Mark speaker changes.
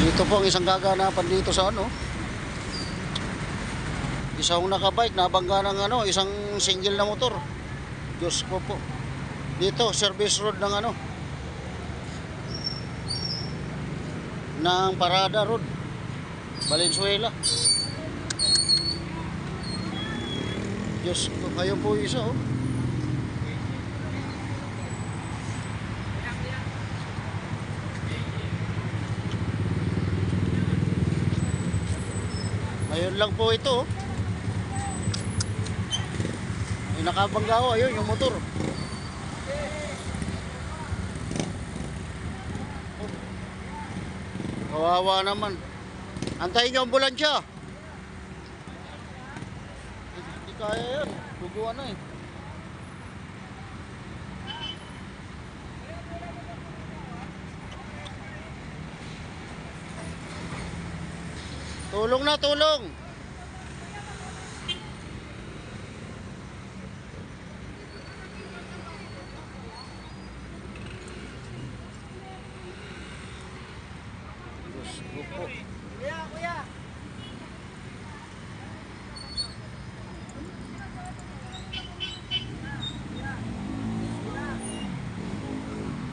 Speaker 1: Dito po ang isang gaganapan dito sa ano. Isang nakabike, nabangga ng ano, isang single na motor. Diyos ko po. Dito, service road ng ano. Ng Parada Road. Valenzuela. Diyos ko, kayo po isa oh. Ngayon lang po ito. oh. May nakabangga ko, ayun yung motor. Oh. Kawawa naman. Antayin ang ambulansya. Hindi kaya yan. Guguan na eh. Tulong na, tulong! Diyos ko.